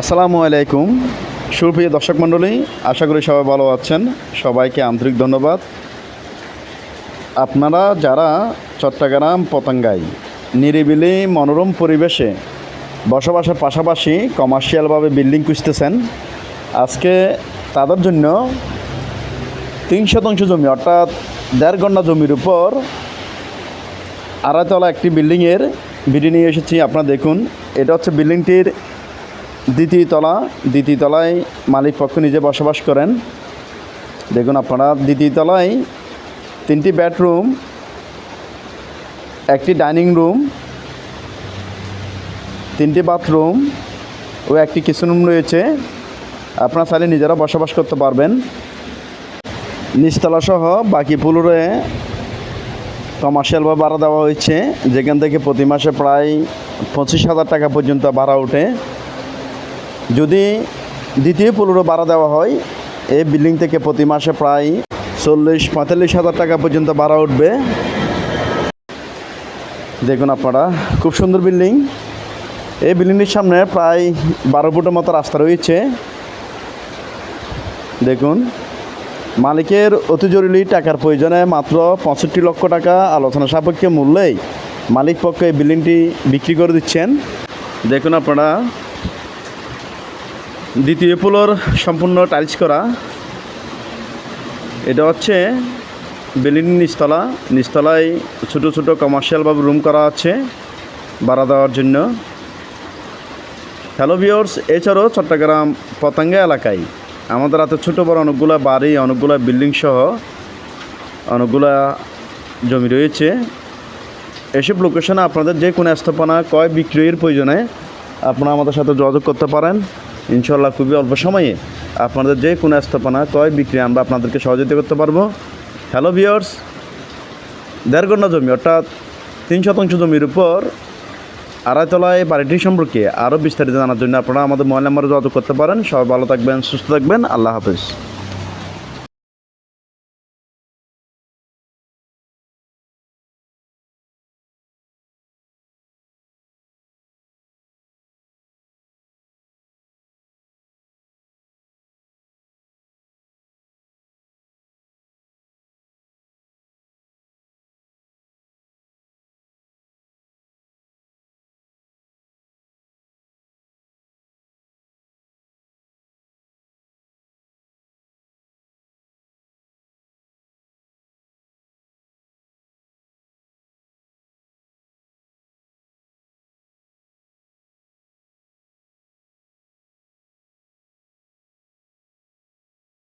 আসসালামু আলাইকুম। সুপ্রিয় দর্শক মণ্ডলী, আশা করি সবাই ভালো আছেন। সবাইকে আন্তরিক ধন্যবাদ। আপনারা যারা চট্টগ্রাম পতঙ্গায় নিরিবিলি মনোরম পরিবেশে বসবাসের পাশাপাশি কমার্শিয়ালভাবে বিল্ডিং খুঁজতেছেন, আজকে তাদের জন্য তিন শতাংশ জমি, অর্থাৎ দেড় ঘণ্টা জমির উপর আড়াইতলা একটি বিল্ডিংয়ের ভিডিও নিয়ে এসেছি। আপনারা দেখুন, এটা হচ্ছে বিল্ডিংটির দ্বিতীয় তলা, দ্বিতীয় তলায় মালিক পক্ষ নিজে বসবাস করেন। দেখুন আপনারা, দ্বিতীয় তলায় তিনটি বেডরুম, একটি ডাইনিং রুম, তিনটি বাথরুম ও একটি কিচেন রুম রয়েছে। আপনারা চাইলে নিজেরা বসবাস করতে পারবেন। নিচতলা সহ বাকি পুলরে কমার্শিয়ালভাবে ভাড়া দেওয়া হয়েছে। যেখান থেকে প্রতি মাসে প্রায় পঁচিশ হাজার টাকা পর্যন্ত ভাড়া ওঠে। যদি দ্বিতীয় পুলুরও ভাড়া দেওয়া হয়, এই বিল্ডিং থেকে প্রতি মাসে প্রায় চল্লিশ, পঁয়তাল্লিশ হাজার টাকা পর্যন্ত ভাড়া উঠবে। দেখুন আপনারা, খুব সুন্দর বিল্ডিং এই বিল্ডিংটির সামনে প্রায় বারো ফুটের মতো রাস্তা রয়েছে। দেখুন, মালিকের অতি জরুরি টাকার প্রয়োজনে মাত্র পঁয়ষট্টি লক্ষ টাকা আলোচনা সাপেক্ষে মূল্যেই মালিক পক্ষে এই বিল্ডিংটি বিক্রি করে দিচ্ছেন। দেখুন আপনারা দ্বিতীয় পোলোর সম্পূর্ণ টাইলস করা। এটা হচ্ছে বিল্ডিং নিচতলা। নিচতলায় ছোটো ছোটো কমার্শিয়ালভাবে রুম করা আছে ভাড়া দেওয়ার জন্য। হ্যালো ভিওর্স এছাড়াও চট্টগ্রাম পতঙ্গা এলাকায় আমাদের হাতে ছোটো বড় অনেকগুলো বাড়ি, অনেকগুলো বিল্ডিং সহ অনেকগুলা জমি রয়েছে। এসব লোকেশনে আপনাদের যে কোনো স্থাপনা ক্রয় বিক্রয়ের প্রয়োজনে আপনারা আমাদের সাথে যোগাযোগ করতে পারেন। ইনশাল্লাহ খুবই অল্প সময়ে আপনাদের যে কোনো স্থাপনা ক্রয় বিক্রি আমরা আপনাদেরকে সহযোগিতা করতে পারব। হ্যালো ভিওর্স দেড় ঘণ্টা জমি, অর্থাৎ তিন শতাংশ জমির উপর আড়াইতলায় বাড়িটি সম্পর্কে আরও বিস্তারিত জানার জন্য আপনারা আমাদের মোবাইল নাম্বারে যোগাযোগ করতে পারেন। সবাই ভালো থাকবেন, সুস্থ থাকবেন। আল্লাহ হাফেজ।